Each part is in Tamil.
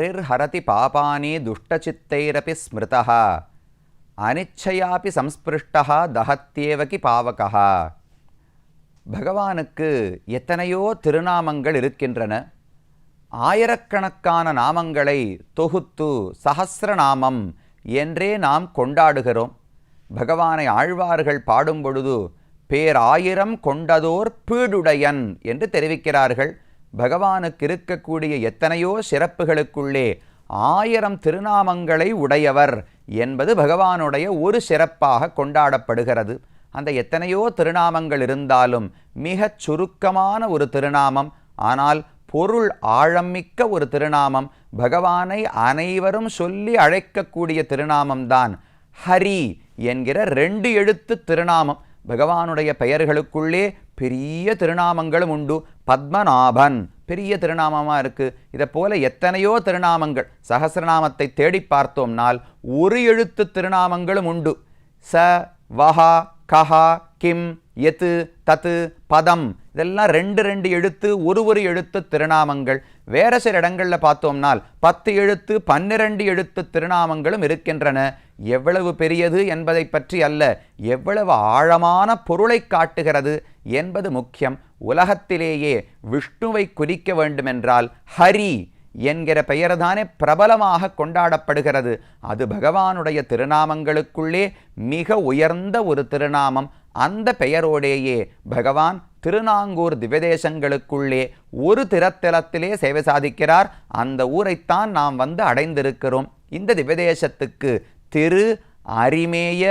ஹரிர்ஹரதி பாபானி துஷ்டச்சித்தைரபி ஸ்மிருதா அனிச்சையாபி சம்ஸ்பிருஷ்டா தகத்தேவகி பாவகா பகவானுக்கு எத்தனையோ திருநாமங்கள் இருக்கின்றன. ஆயிரக்கணக்கான நாமங்களை தொகுத்து சஹசிரநாமம் என்றே நாம் கொண்டாடுகிறோம். பகவானை ஆழ்வார்கள் பாடும் பொழுது பேராயிரம் கொண்டதோர் பீடுடையன் என்று தெரிவிக்கிறார்கள். பகவானுக்கு இருக்கக்கூடிய எத்தனையோ சிறப்புகளுக்குள்ளே ஆயிரம் திருநாமங்களை உடையவர் என்பது பகவானுடைய ஒரு சிறப்பாக கொண்டாடப்படுகிறது. அந்த எத்தனையோ திருநாமங்கள் இருந்தாலும் மிகச் சுருக்கமான ஒரு திருநாமம் ஆனால் பொருள் ஆழமிக்க ஒரு திருநாமம் பகவானை அனைவரும் சொல்லி அழைக்கக்கூடிய திருநாமம்தான் ஹரி என்கிற ரெண்டு எழுத்து திருநாமம். பகவானுடைய பெயர்களுக்குள்ளே பெரிய திருநாமங்களும் உண்டு. பத்மநாபன் பெரிய திருநாமமாக இருக்குது இதை போல எத்தனையோ திருநாமங்கள் சகசிரநாமத்தை தேடி பார்த்தோம்னால் ஒரு எழுத்து திருநாமங்களும் உண்டு. ச வஹா கஹா கிம் எத்து தத்து பதம் இதெல்லாம் ரெண்டு ரெண்டு எழுத்து ஒரு ஒரு எழுத்து திருநாமங்கள். வேற சில இடங்களில் பார்த்தோம்னால் பத்து எழுத்து பன்னிரண்டு எழுத்து திருநாமங்களும் இருக்கின்றன. எவ்வளவு பெரியது என்பதை பற்றி அல்ல எவ்வளவு ஆழமான பொருளை காட்டுகிறது என்பது முக்கியம். உலகத்திலேயே விஷ்ணுவை குறிக்க வேண்டுமென்றால் ஹரி என்கிற பெயர்தானே பிரபலமாக கொண்டாடப்படுகிறது. அது பகவானுடைய திருநாமங்களுக்குள்ளே மிக உயர்ந்த ஒரு திருநாமம். அந்த பெயரோடேயே பகவான் திருநாங்கூர் திவதேசங்களுக்குள்ளே ஒரு திறத்தலத்திலே சேவை சாதிக்கிறார். அந்த ஊரைத்தான் நாம் வந்து அடைந்திருக்கிறோம். இந்த திவதேசத்துக்கு திரு அரிமேய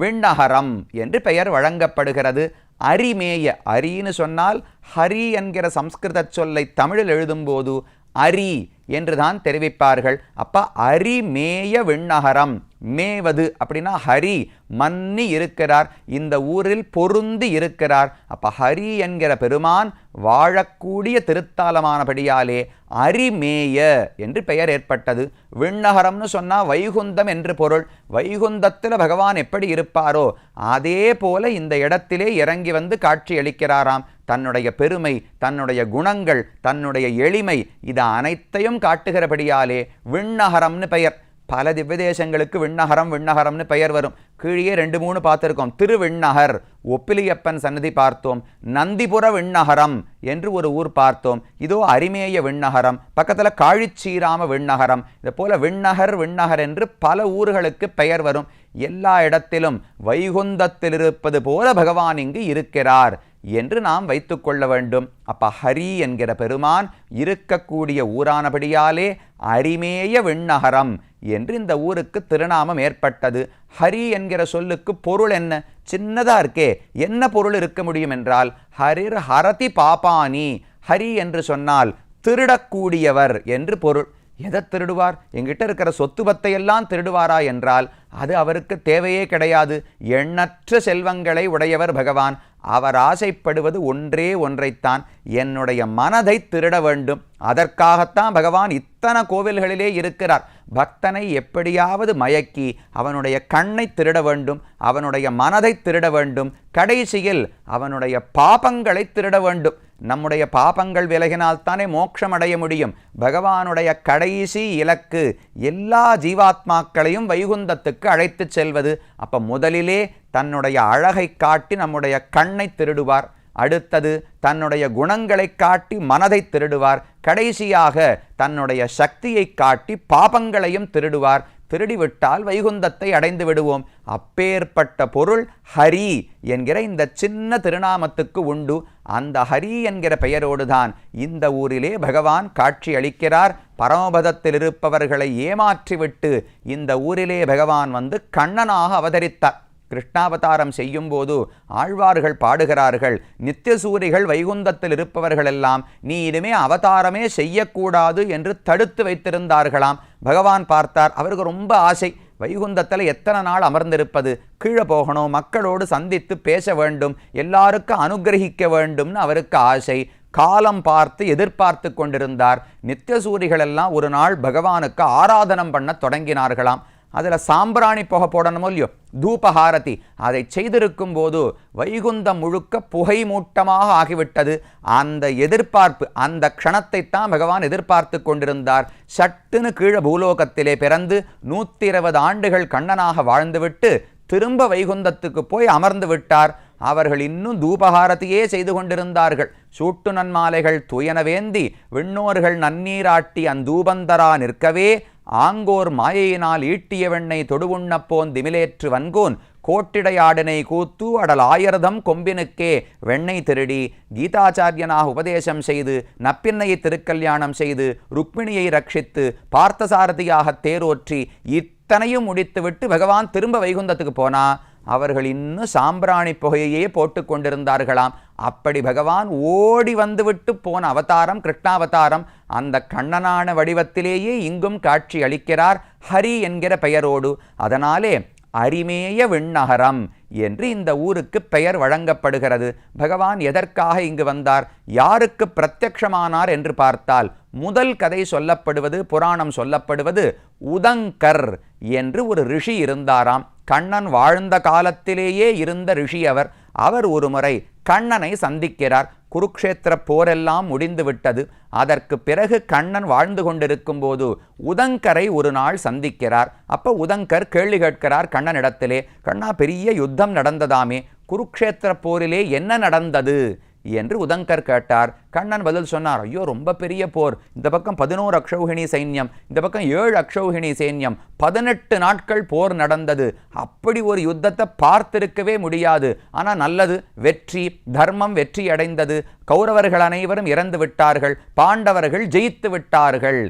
விண்ணகரம் என்று பெயர் வழங்கப்படுகிறது. அரிமேய அரின்னு சொன்னால் ஹரி என்கிற சம்ஸ்கிருத சொல்லை தமிழில் எழுதும்போது அரி என்றுதான் தெரிவிப்பார்கள். அப்போ அரிமேய விண்ணகரம் மேவது அப்படின்னா ஹரி மன்னி இருக்கிறார். இந்த ஊரில் பொருந்தி இருக்கிறார். அப்போ ஹரி என்கிற பெருமான் வாழக்கூடிய திருத்தாலமானபடியாலே அரிமேய என்று பெயர் ஏற்பட்டது. விண்ணகரம்னு சொன்னால் வைகுந்தம் என்று பொருள். வைகுந்தத்தில் பகவான் எப்படி இருப்பாரோ அதே போல இந்த இடத்திலே இறங்கி வந்து காட்சி அளிக்கிறாராம். தன்னுடைய பெருமை தன்னுடைய குணங்கள் தன்னுடைய எளிமை இது அனைத்தையும் காட்டுகிறபடியாலே விண்ணகரம்னு பெயர். பல திவ்யதேசங்களுக்கு விண்ணகரம் விண்ணகரம்னு பெயர் வரும். கீழே ரெண்டு மூணு பார்த்துருக்கோம். திருவிண்ணகர் ஒப்பிலியப்பன் சன்னதி பார்த்தோம். நந்திபுர விண்ணகரம் என்று ஒரு ஊர் பார்த்தோம். இதோ அரிமேய விண்ணகரம் பக்கத்தில் காழிச்சீராம விண்ணகரம். இது போல விண்ணகர் விண்ணகர் என்று பல ஊர்களுக்கு பெயர் வரும். எல்லா இடத்திலும் வைகுந்தத்தில் இருப்பது போல பகவான் இங்கு இருக்கிறார். என்று நாம் வைத்துக்கொள்ள வேண்டும். அப்ப ஹரி என்கிற பெருமான் இருக்கக்கூடிய ஊரானபடியாலே அரிமேய விண்ணகரம் என்று இந்த ஊருக்கு திருநாமம் ஏற்பட்டது. ஹரி என்கிற சொல்லுக்கு பொருள் என்ன? சின்னதா இருக்கே. என்ன பொருள் இருக்க முடியும் என்றால் ஹரிர் ஹரதி பாபானி. ஹரி என்று சொன்னால் திருடக்கூடியவர் என்று பொருள். எதை திருடுவார்? எங்கிட்ட இருக்கிற சொத்து பத்தையெல்லாம் திருடுவாரா என்றால் அது அவருக்கு தேவையே கிடையாது. எண்ணற்ற செல்வங்களை உடையவர் பகவான். அவர் ஆசைப்படுவது ஒன்றே ஒன்றைத்தான். என்னுடைய மனதை திருட வேண்டும். அதற்காகத்தான் பகவான் இத்தனை கோவில்களிலே இருக்கிறார். பக்தனை எப்படியாவது மயக்கி அவனுடைய கண்ணை திருட வேண்டும் அவனுடைய மனதை திருட வேண்டும். கடைசியில் அவனுடைய பாபங்களை திருட வேண்டும். நம்முடைய பாபங்கள் விலகினால் தானே மோட்சம் அடைய முடியும். பகவானுடைய கடைசி இலக்கு எல்லா ஜீவாத்மாக்களையும் வைகுந்தத்துக்கு அழைத்துச் செல்வது. அப்போ முதலிலே தன்னுடைய அழகை காட்டி நம்முடைய கண்ணை திருடுவார். அடுத்தது தன்னுடைய குணங்களை காட்டி மனதை திருடுவார். கடைசியாக தன்னுடைய சக்தியை காட்டி பாபங்களையும் திருடுவார். திருடிவிட்டால் வைகுந்தத்தை அடைந்து விடுவோம். அப்பேற்பட்ட பொருள் ஹரி என்கிற இந்த சின்ன திருநாமத்துக்கு உண்டு. அந்த ஹரி என்கிற பெயரோடுதான் இந்த ஊரிலே பகவான் காட்சி அளிக்கிறார். பரமபதத்தில் இருப்பவர்களை ஏமாற்றிவிட்டு இந்த ஊரிலே பகவான் வந்து கண்ணனாக அவதரித்தார். கிருஷ்ணாவதாரம் செய்யும்போது ஆழ்வார்கள் பாடுகிறார்கள் நித்தியசூரிகள் வைகுந்தத்தில் இருப்பவர்களெல்லாம் நீ இனிமே அவதாரமே செய்யக்கூடாது என்று தடுத்து வைத்திருந்தார்களாம். பகவான் பார்த்தார் அவருக்கு ரொம்ப ஆசை வைகுந்தத்தில் எத்தனை நாள் அமர்ந்திருப்பது? கீழே போகணும் மக்களோடு சந்தித்து பேச வேண்டும் எல்லாருக்கும் அனுகிரகிக்க வேண்டும்னு அவருக்கு ஆசை. காலம் பார்த்து எதிர்பார்த்து கொண்டிருந்தார். நித்தியசூரிகள் எல்லாம் ஒரு நாள் பகவானுக்கு ஆராதனம் பண்ண தொடங்கினார்களாம். அதில் சாம்பிராணி புகை போடணுமோ இல்லையோ? தூபஹாரதி. அதை செய்திருக்கும் போது வைகுந்தம் முழுக்க புகை மூட்டமாக ஆகிவிட்டது. அந்த எதிர்பார்ப்பு அந்த க்ஷணத்தை தான் பகவான் எதிர்பார்த்து கொண்டிருந்தார். சட்டுன்னு கீழே பூலோகத்திலே பிறந்து நூற்றி இருபது ஆண்டுகள் கண்ணனாக வாழ்ந்துவிட்டு திரும்ப வைகுந்தத்துக்கு போய் அமர்ந்து விட்டார். அவர்கள் இன்னும் தூபகாரத்தையே செய்து கொண்டிருந்தார்கள். சூட்டு நன்மாலைகள் துயனவேந்தி விண்ணோர்கள் நன்னீராட்டி அந்தூபந்தரா நிற்கவே ஆங்கோர் மாயையினால் ஈட்டிய வெண்ணை தொடுவுண்ணப்போன் திமிலேற்று வன்கோன் கோட்டிடையாடனை கூத்து அடல் ஆயிரதம் கொம்பினுக்கே வெண்ணை திருடி கீதாச்சாரியனாக உபதேசம் செய்து நப்பின்னையை திருக்கல்யாணம் செய்து ருக்மிணியை ரட்சித்து பார்த்தசாரதியாக தேரோற்றி இத்தனையும் முடித்துவிட்டு பகவான் திரும்ப வைகுந்தத்துக்கு போனா அவர்கள் இன்னும் சாம்பிராணி புகையையே போட்டு கொண்டிருந்தார்களாம் அப்படி பகவான் ஓடி வந்துவிட்டு போன அவதாரம் கிருஷ்ணாவதாரம் அந்த கண்ணனான வடிவத்திலேயே இங்கும் காட்சி அளிக்கிறார் ஹரி என்கிற பெயரோடு. அதனாலே அரிமேய விண்ணகரம் என்று இந்த ஊருக்கு பெயர் வழங்கப்படுகிறது. பகவான் எதற்காக இங்கு வந்தார்? யாருக்கு பிரத்யக்ஷமானார் என்று பார்த்தால் முதல் கதை சொல்லப்படுவது புராணம் சொல்லப்படுவது உதங்கர் என்று ஒரு ரிஷி இருந்தாராம். கண்ணன் வாழ்ந்த காலத்திலேயே இருந்த ரிஷி அவர். அவர் ஒருமுறை கண்ணனை சந்திக்கிறார். குருக்ஷேத்திர போரெல்லாம் முடிந்து விட்டது அதற்கு பிறகு கண்ணன் வாழ்ந்து கொண்டிருக்கும் போது உதங்கரை ஒரு நாள் சந்திக்கிறார். அப்ப உதங்கர் கேள்வி கேட்கிறார் கண்ணனிடத்திலே கண்ணா பெரிய யுத்தம் நடந்ததாமே. குருக்ஷேத்திர போரிலே என்ன நடந்தது? என்று உதங்கர் கேட்டார். கண்ணன் பதில் சொன்னார் ஐயோ ரொம்ப பெரிய போர். இந்த பக்கம் பதினோரு அக்ஷௌகிணி சைன்யம் இந்த பக்கம் ஏழு அக்ஷௌகிணி சைன்யம். பதினெட்டு நாட்கள் போர் நடந்தது. அப்படி ஒரு யுத்தத்தை பார்த்திருக்கவே முடியாது. ஆனால் நல்லது. வெற்றி தர்மம் வெற்றி அடைந்தது. கௌரவர்கள் அனைவரும் இறந்து விட்டார்கள். பாண்டவர்கள் ஜெயித்து விட்டார்கள்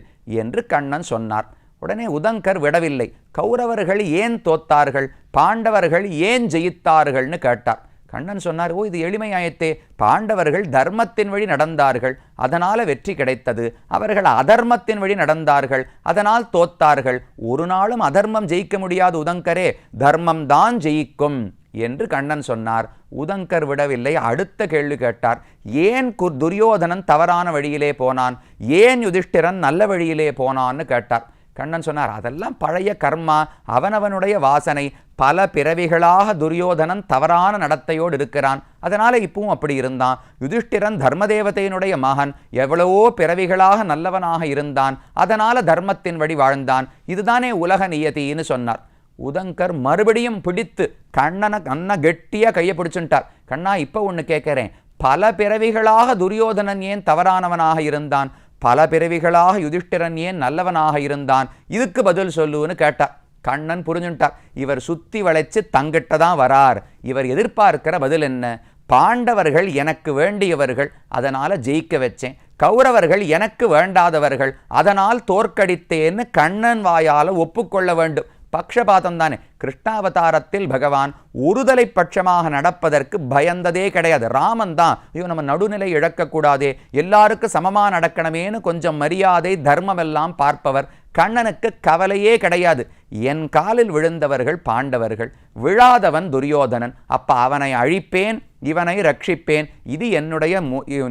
என்று கண்ணன் சொன்னார். உடனே உதங்கர் விடவில்லை. கௌரவர்கள் ஏன் தோத்தார்கள்? பாண்டவர்கள் ஏன் ஜெயித்தார்கள்னு கேட்டார். கண்ணன் சொன்னார் ஓ இது எளிமையாயத்தே பாண்டவர்கள் தர்மத்தின் வழி நடந்தார்கள். அதனால் வெற்றி கிடைத்தது. அவர்கள் அதர்மத்தின் வழி நடந்தார்கள். அதனால் தோத்தார்கள். ஒரு நாளும் அதர்மம் ஜெயிக்க முடியாது உதங்கரே. தர்மம் தான் ஜெயிக்கும். என்று கண்ணன் சொன்னார். உதங்கர் விடவில்லை. அடுத்த கேள்வி கேட்டார். ஏன் குர் துரியோதனன் தவறான வழியிலே போனான்? ஏன் யுதிஷ்டிரன் நல்ல வழியிலே போனான்னு? கேட்டார். கண்ணன் சொன்னார் அதெல்லாம் பழைய கர்மா அவனவனுடைய வாசனை பல பிறவிகளாக துரியோதனன் தவறான நடத்தையோடு இருக்கிறான். அதனால இப்பவும் அப்படி இருந்தான். யுதிஷ்டிரன் தர்மதேவதையினுடைய மகன் எவ்வளவோ பிறவிகளாக நல்லவனாக இருந்தான். அதனால தர்மத்தின் வழி வாழ்ந்தான். இதுதானே உலக நியதின்னு சொன்னார். உதங்கர் மறுபடியும் பிடித்து கண்ணனை கண்ணை கெட்டியாக கையை பிடிச்சுட்டார். கண்ணா இப்போ ஒன்று கேட்குறேன் பல பிறவிகளாக துரியோதனன் ஏன் தவறானவனாக இருந்தான்? பல பிறவிகளாக யுதிஷ்டிரன் ஏன் நல்லவனாக இருந்தான்? இதுக்கு பதில் சொல்லுன்னு கேட்டார் கண்ணன் புரிஞ்சுட்டார் இவர் சுத்தி வளைச்சு தங்கிட்ட தான் வரார். இவர் எதிர்பார்க்கிற பதில் என்ன? பாண்டவர்கள் எனக்கு வேண்டியவர்கள் அதனால் ஜெயிக்க வச்சேன். கௌரவர்கள் எனக்கு வேண்டாதவர்கள் அதனால் தோற்கடித்தேன்னு கண்ணன் வாயால் ஒப்புக்கொள்ள வேண்டும். பக்ஷபாதம் தானே கிருஷ்ணாவதாரத்தில் பகவான் ஒருதலை பட்சமாக நடப்பதற்கு பயந்ததே கிடையாது. ராமன் தான் ஐயோ நம்ம நடுநிலை இழக்கக்கூடாதே. எல்லாருக்கும் சமமாக நடக்கணுமேனு கொஞ்சம் மரியாதை தர்மம் எல்லாம் பார்ப்பவர். கண்ணனுக்கு கவலையே கிடையாது. என் காலில் விழுந்தவர்கள் பாண்டவர்கள். விழாதவன் துரியோதனன். அப்போ அவனை அழிப்பேன்? இவனை ரட்சிப்பேன். இது என்னுடைய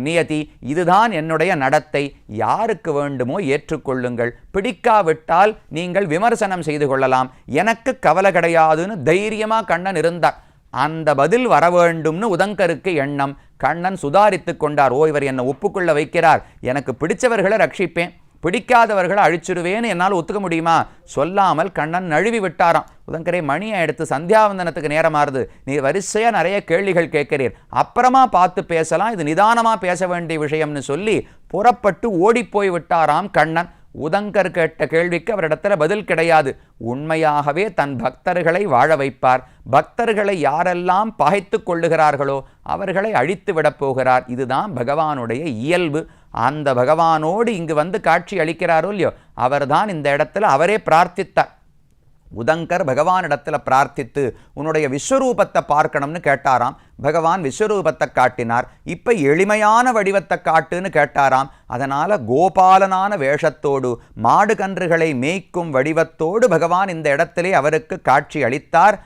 நியதி. இதுதான் என்னுடைய நடத்தை. யாருக்கு வேண்டுமோ ஏற்றுக்கொள்ளுங்கள். பிடிக்காவிட்டால் நீங்கள் விமர்சனம் செய்து கொள்ளலாம். எனக்கு கவலை கிடையாதுன்னு தைரியமா கண்ணன் இருந்தார் அந்த பதில் வர வேண்டும்னு உதங்கருக்கு எண்ணம். கண்ணன் சுதாரித்து கொண்டார். ஓ இவர் என்னை ஒப்புக்கொள்ள வைக்கிறார். எனக்கு பிடிச்சவர்களை ரட்சிப்பேன். பிடிக்காதவர்களை அழிச்சிருவேன்னு என்னால் ஒத்துக்க முடியுமா? சொல்லாமல் கண்ணன் நழுவி விட்டாராம். உதங்கரை மணியை எடுத்து சந்தியாவந்தனத்துக்கு நேரமாறுது. நீ வரிசையாக நிறைய கேள்விகள் கேட்கிறீர். அப்புறமா பார்த்து பேசலாம். இது நிதானமாக பேச வேண்டிய விஷயம்னு சொல்லி புறப்பட்டு ஓடிப்போய் விட்டாராம் கண்ணன். உதங்கர் கேட்ட கேள்விக்கு அவரிடத்துல பதில் கிடையாது. உண்மையாகவே தன் பக்தர்களை வாழ வைப்பார். பக்தர்களை யாரெல்லாம் பகைத்து கொள்ளுகிறார்களோ அவர்களை அழித்து விடப் போகிறார். இதுதான் பகவானுடைய இயல்பு. அந்த பகவானோடு இங்கு வந்து காட்சி அளிக்கிறாரோ இல்லையோ அவர்தான் இந்த இடத்துல அவரே பிரார்த்தித்தார். உதங்கர் பகவானிடத்தில் பிரார்த்தித்து உன்னுடைய விஸ்வரூபத்தை பார்க்கணும்னு கேட்டாராம். பகவான் விஸ்வரூபத்தை காட்டினார். இப்போ எளிமையான வடிவத்தை காட்டுன்னு கேட்டாராம். அதனால் கோபாலனான வேஷத்தோடு மாடு கன்றுகளை மேய்க்கும் வடிவத்தோடு பகவான் இந்த இடத்திலே அவருக்கு காட்சி அளித்தார்.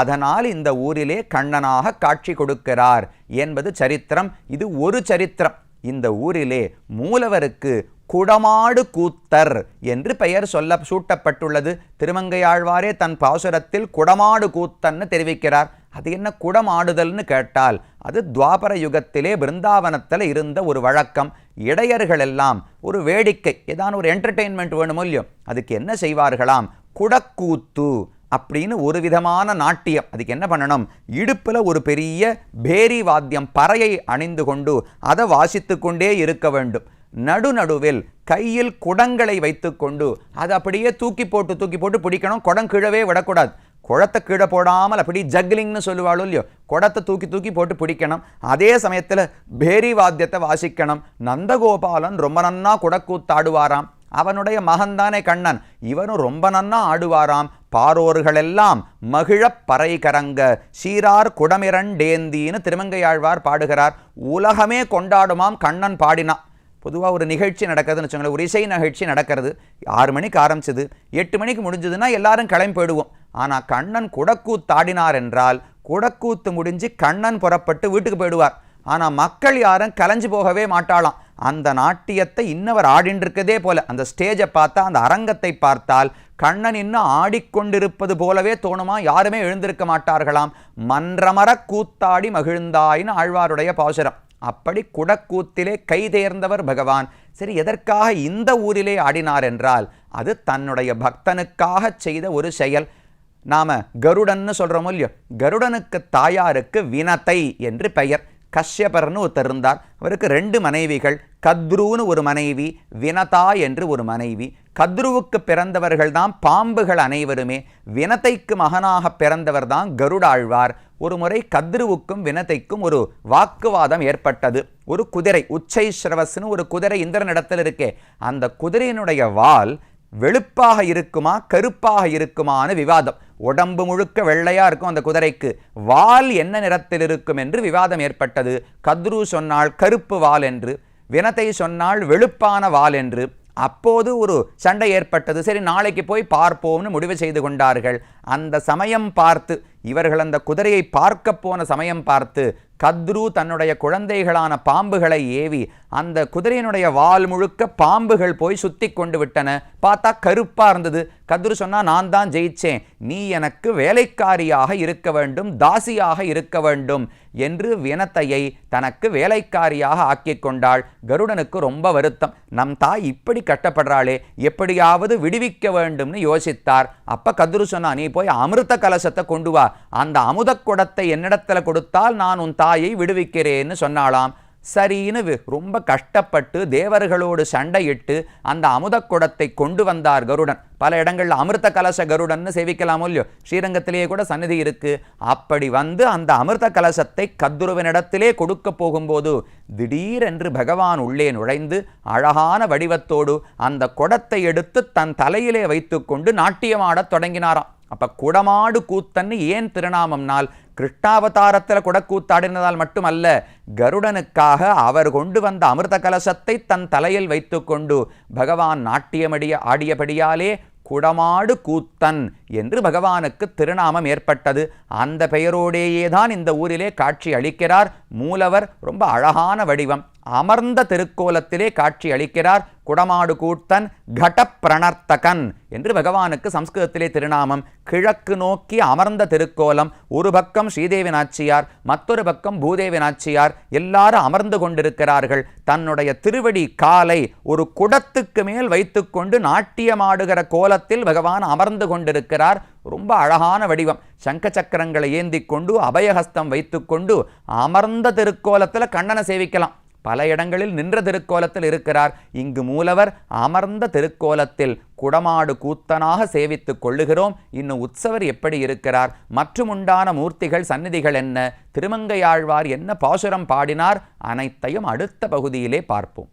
அதனால் இந்த ஊரிலே கண்ணனாக காட்சி கொடுக்கிறார் என்பது சரித்திரம். இது ஒரு சரித்திரம். இந்த ஊரிலே மூலவருக்கு குடமாடு கூத்தர் என்று பெயர் சொல்ல சூட்டப்பட்டுள்ளது. திருமங்கையாழ்வாரே தன் பாசுரத்தில் குடமாடு கூத்தன்னு தெரிவிக்கிறார். அது என்ன குடமாடுதல்னு கேட்டால் அது துவாபர யுகத்திலே பிருந்தாவனத்தில் இருந்த ஒரு வழக்கம். இடையர்கள் எல்லாம் ஒரு வேடிக்கை ஏதான ஒரு என்டர்டெயின்மெண்ட் வேணுமோ இல்லையோ அதுக்கு என்ன செய்வார்களாம்? குடக்கூத்து அப்படின்னு ஒரு விதமான நாட்டியம். அதுக்கு என்ன பண்ணணும்? இடுப்பில் ஒரு பெரிய பேரி வாத்தியம் பறையை அணிந்து கொண்டு அதை வாசித்து கொண்டே இருக்க வேண்டும். நடுநடுவில் கையில் குடங்களை வைத்துக்கொண்டு அதை அப்படியே தூக்கி போட்டு தூக்கி போட்டு பிடிக்கணும். குடம் கீழவே விடக்கூடாது. குளத்தை கீழே போடாமல் அப்படி ஜக்லிங்னு சொல்லுவாளோ இல்லையோ குடத்தை தூக்கி தூக்கி போட்டு பிடிக்கணும். அதே சமயத்தில் பேரி வாத்தியத்தை வாசிக்கணும். நந்தகோபாலன் ரொம்ப நன்னா குடக்கூத்தாடுவாராம் அவனுடைய மகன்தானே கண்ணன். இவனும் ரொம்ப நன்னா ஆடுவாராம். பாரோர்களெல்லாம் மகிழப் பறை கரங்க சீரார் குடமிரண்டேந்தின்னு திருமங்கையாழ்வார் பாடுகிறார். உலகமே கொண்டாடுமாம் கண்ணன் பாடினான் பொதுவாக ஒரு நிகழ்ச்சி நடக்கிறதுன்னு வச்சுக்கோங்களேன். ஒரு இசை நிகழ்ச்சி நடக்கிறது. ஆறு மணிக்கு ஆரம்பிச்சது. எட்டு மணிக்கு முடிஞ்சதுன்னா எல்லாரும் கிளம்பி போயிடுவோம். ஆனால் கண்ணன் குடக்கூத்தாடினார் என்றால் குடக்கூத்து முடிஞ்சு கண்ணன் புறப்பட்டு வீட்டுக்கு போயிடுவார். ஆனால் மக்கள் யாரும் கலைஞ்சு போகவே மாட்டாளாம். அந்த நாட்டியத்தை இன்னவர் ஆடின்றிருக்கதே போல. அந்த ஸ்டேஜை பார்த்தா அந்த அரங்கத்தை பார்த்தால் கண்ணன் இன்னும் ஆடிக்கொண்டிருப்பது போலவே தோணுமா? யாருமே எழுந்திருக்க மாட்டார்களாம். மன்றமர கூத்தாடி மகிழ்ந்தாயின்னு ஆழ்வாருடைய பாசுரம். அப்படி குடக்கூத்திலே கை தேர்ந்தவர் பகவான். சரி எதற்காக இந்த ஊரிலே ஆடினார் என்றால் அது தன்னுடைய பக்தனுக்காக செய்த ஒரு செயல். நாம கருடன்னு சொல்கிறோமோ இல்லையோ? கருடனுக்கு தாயாருக்கு வினத்தை என்று பெயர். கஷ்யபர்னு ஒருத்தர் இருந்தார். அவருக்கு ரெண்டு மனைவிகள். கத்ருன்னு ஒரு மனைவி வினதா என்று ஒரு மனைவி. கத்ருவுக்கு பிறந்தவர்கள் தான் பாம்புகள் அனைவருமே. வினத்தைக்கு மகனாக பிறந்தவர் தான் கருடாழ்வார். ஒரு முறை கத்ருவுக்கும் வினத்தைக்கும் ஒரு வாக்குவாதம் ஏற்பட்டது. ஒரு குதிரை உச்சை ஸ்ரவஸ்னு ஒரு குதிரை இந்திரனிடத்தில் இருக்கே. அந்த குதிரையினுடைய வால் வெளுப்பாக இருக்குமா கருப்பாக இருக்குமான்னு விவாதம். உடம்பு முழுக்க வெள்ளையா இருக்கும் அந்த குதிரைக்கு. வால் என்ன நிறத்தில் இருக்கும் என்று விவாதம் ஏற்பட்டது. கத்ரு சொன்னால் கருப்பு வால் என்று வினத்தை சொன்னால் வெளுப்பான வால் என்று. அப்போது ஒரு சண்டை ஏற்பட்டது. சரி நாளைக்கு போய் பார்ப்போம்னு முடிவு செய்து கொண்டார்கள். அந்த சமயம் பார்த்து இவர்கள் அந்த குதிரையை பார்க்க போன சமயம் பார்த்து கத்ரு தன்னுடைய குழந்தைகளான பாம்புகளை ஏவி அந்த குதிரையினுடைய வால் முழுக்க பாம்புகள் போய் சுத்தி கொண்டு விட்டன. பார்த்தா கருப்பாக இருந்தது. கத்ரு சொன்னா நான் தான் ஜெயிச்சேன். நீ எனக்கு வேலைக்காரியாக இருக்க வேண்டும் தாசியாக இருக்க வேண்டும் என்று வினத்தையை தனக்கு வேலைக்காரியாக ஆக்கிக் கொண்டாள். கருடனுக்கு ரொம்ப வருத்தம். நம் தாய் இப்படி கட்டப்படுறாளே எப்படியாவது விடுவிக்க வேண்டும்னு யோசித்தார். அப்ப கத்ரு சொன்னா நீ போய் அமிர்த கலசத்தை கொண்டு வா. அந்த அமுத குடத்தை என்னிடத்துல கொடுத்தால் நான் உன் தாயை விடுவிக்கிறேன்னு சொன்னாளாம். சரின்னு ரொம்ப கஷ்டப்பட்டு தேவர்களோடு சண்டையிட்டு அந்த அமுத குடத்தை கொண்டு வந்தார் கருடன். பல இடங்கள்ல அமிர்த கலச கருடன்னு சேவிக்கலாமோ இல்லையோ? ஸ்ரீரங்கத்திலேயே கூட சன்னதி இருக்கு. அப்படி வந்து அந்த அமிர்த கலசத்தை கத்துருவனிடத்திலே கொடுக்க போகும்போது திடீரென்று பகவான் உள்ளே நுழைந்து அழகான வடிவத்தோடு அந்த குடத்தை எடுத்து தன் தலையிலே வைத்துக்கொண்டு நாட்டியமாடத் தொடங்கினாராம். அப்போ குடமாடு கூத்தன்னு ஏன் திருநாமம்னால் கிருஷ்ணாவதாரத்தில் குடக்கூத்தாடினதால் மட்டுமல்ல கருடனுக்காக அவர் கொண்டு வந்த அமிர்த கலசத்தை தன் தலையில் வைத்துக்கொண்டு பகவான் நாட்டியமடிய ஆடியபடியாலே குடமாடு கூத்தன் என்று பகவானுக்கு திருநாமம் ஏற்பட்டது. அந்த பெயரோடேயே தான் இந்த ஊரிலே காட்சி அளிக்கிறார். மூலவர் ரொம்ப அழகான வடிவம். அமர்ந்த திருக்கோலத்திலே காட்சி அளிக்கிறார் குடமாடு கூட்டன் கடப்பிரணர்த்தகன் என்று பகவானுக்கு சம்ஸ்கிருதத்திலே திருநாமம். கிழக்கு நோக்கி அமர்ந்த திருக்கோலம் ஒரு பக்கம் ஸ்ரீதேவி நாச்சியார் மற்றொரு பக்கம் பூதேவி நாச்சியார் எல்லாரும் அமர்ந்து கொண்டிருக்கிறார்கள். தன்னுடைய திருவடி காலை ஒரு குடத்துக்கு மேல் வைத்துக்கொண்டு நாட்டியமாடுகிற கோலத்தில் பகவான் அமர்ந்து கொண்டிருக்கிறார். ரொம்ப அழகான வடிவம். சங்க சக்கரங்களை ஏந்தி கொண்டு அபயஹஸ்தம் வைத்துக்கொண்டு அமர்ந்த திருக்கோலத்தில் கண்ணனை சேவிக்கலாம். பல இடங்களில் நின்ற திருக்கோலத்தில் இருக்கிறார். இங்கு மூலவர் அமர்ந்த திருக்கோலத்தில் குடமாடு கூத்தனாக சேவித்துக் கொள்ளுகிறோம். இன்னும் உற்சவர் எப்படி இருக்கிறார்? மற்றும் உண்டான மூர்த்திகள் சந்நிதிகள் என்ன? திருமங்கையாழ்வார் என்ன பாசுரம் பாடினார்? அனைத்தையும் அடுத்த பகுதியிலே பார்ப்போம்.